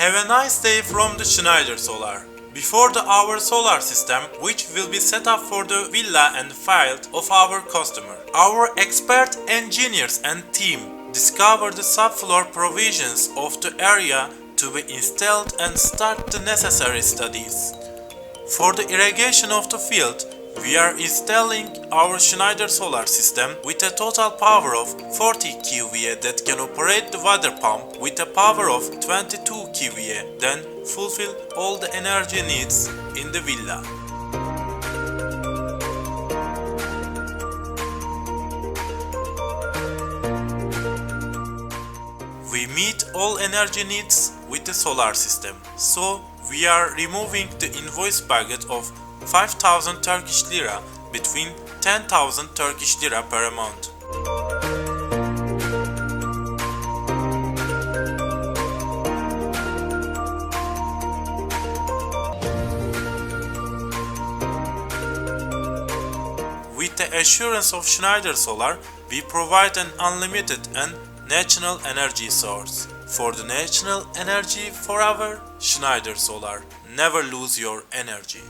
Have a nice day from the Schneider Solar. Before the our solar system, which will be set up for the villa and field of our customer, our expert engineers and team discover the subfloor provisions of the area to be installed and start the necessary studies. For the irrigation of the field, we are installing our Schneider solar system with a total power of 40 kVA that can operate the water pump with a power of 22 kVA, then fulfill all the energy needs in the villa. We meet all energy needs with the solar system. So we are removing the invoice budget of 5000 Turkish lira between 10,000 Turkish lira per month. With the assurance of Schneider Solar, we provide an unlimited and national energy source. For the national energy forever, Schneider Solar. Never lose your energy.